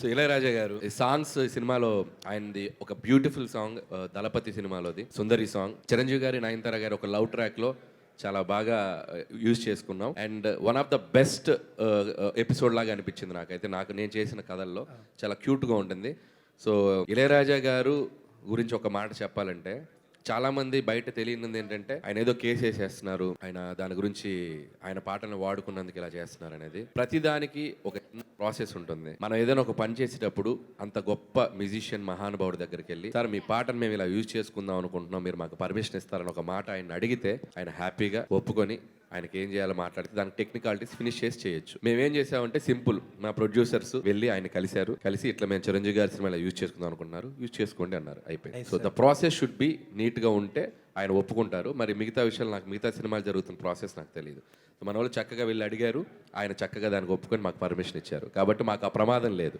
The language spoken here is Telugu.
సో ఇళయరాజా గారు ఈ సాంగ్స్ సినిమాలో ఆయనది ఒక బ్యూటిఫుల్ సాంగ్ దళపతి సినిమాలోది సుందరి సాంగ్. చిరంజీవి గారి నయనతార గారి ఒక లవ్ ట్రాక్లో చాలా బాగా యూజ్ చేసుకున్నాం. And one of the best episode లాగా అనిపించింది నాకైతే. నాకు నేను చేసిన కథల్లో చాలా క్యూట్గా ఉంటుంది. సో ఇళయరాజా గారు గురించి ఒక మాట చెప్పాలంటే చాలా మంది బయట తెలియనిది ఏంటంటే ఆయన ఏదో కేసు వేసేస్తున్నారు. ఆయన దాని గురించి ఆయన పాటను వాడుకున్నందుకు ఇలా చేస్తున్నారు అనేది. ప్రతిదానికి ఒక ప్రాసెస్ ఉంటుంది. మనం ఏదైనా ఒక పని చేసేటప్పుడు అంత గొప్ప మ్యూజిషియన్ మహానుభావుడి దగ్గరికి వెళ్ళి సార్ మీ పాటను మేము ఇలా యూజ్ చేసుకుందాం అనుకుంటున్నాం. మీరు మాకు పర్మిషన్ ఇస్తారని ఒక మాట ఆయన అడిగితే ఆయన హ్యాపీగా ఒప్పుకొని ఆయనకి ఏం చేయాలో మాట్లాడితే దానికి టెక్నికాలిటీస్ ఫినిష్ చేసి చేయొచ్చు. మేము ఏం చేసామంటే సింపుల్ మా ప్రొడ్యూసర్స్ వెళ్ళి ఆయన కలిశారు. కలిసి ఇట్లా మేము చిరంజీవి గారి సినిమా యూజ్ చేసుకుందాం అనుకున్నారు. యూజ్ చేసుకోండి అన్నారు. అయిపోయింది. So the process should be నీట్గా ఉంటే ఆయన ఒప్పుకుంటారు. మరి మిగతా విషయాలు నాకు మిగతా సినిమాలు జరుగుతున్న ప్రాసెస్ నాకు తెలియదు సో మన వాళ్ళు చక్కగా వెళ్ళి అడిగారు. ఆయన చక్కగా దానికి ఒప్పుకొని మాకు పర్మిషన్ ఇచ్చారు. కాబట్టి మాకు ఆ ప్రమాదం లేదు.